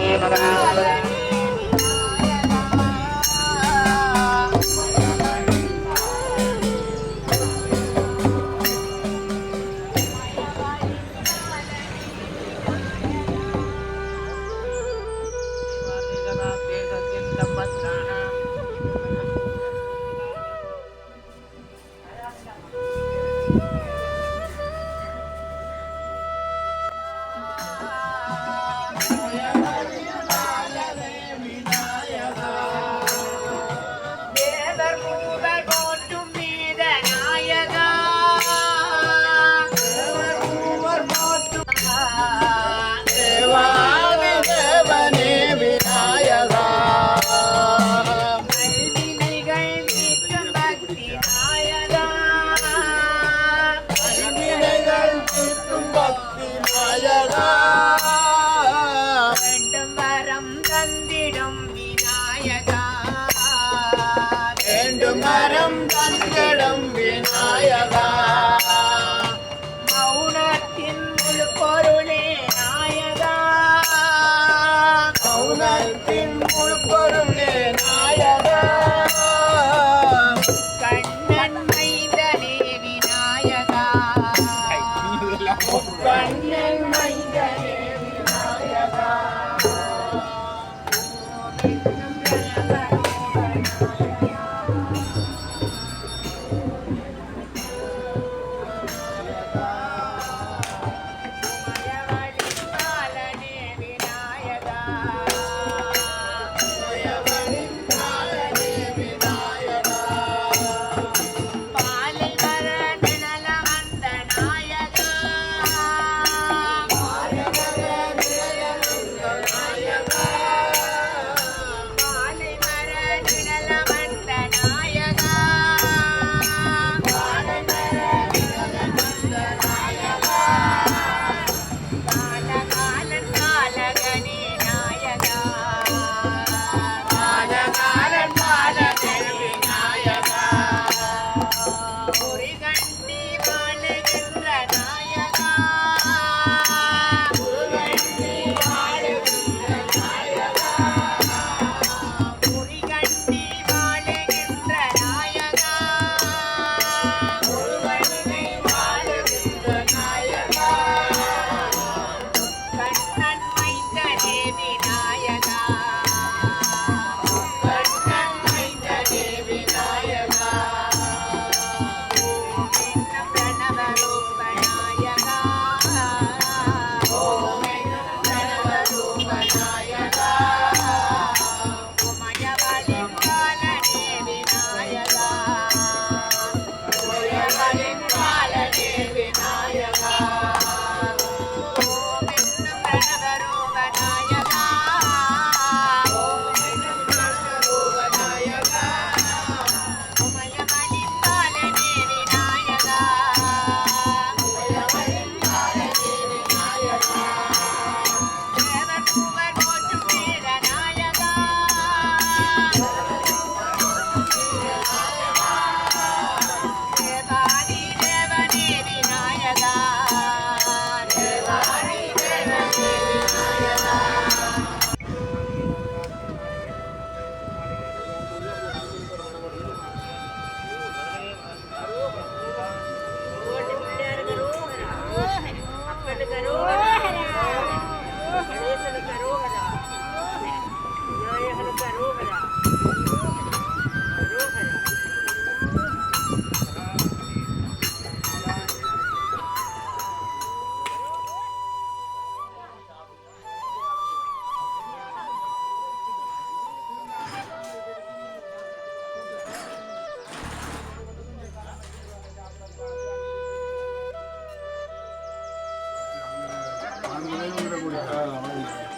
りなが。ஆயரா மௌனத்தின் முழு பொருளே நாயகா. மௌனத்தின் முழு பொருளே நாயகா. கண்ணன் மைந்தலே விநாயகா கண்ணன் करूंगा मैं रिलेशन करूंगा அந்த மாதிரி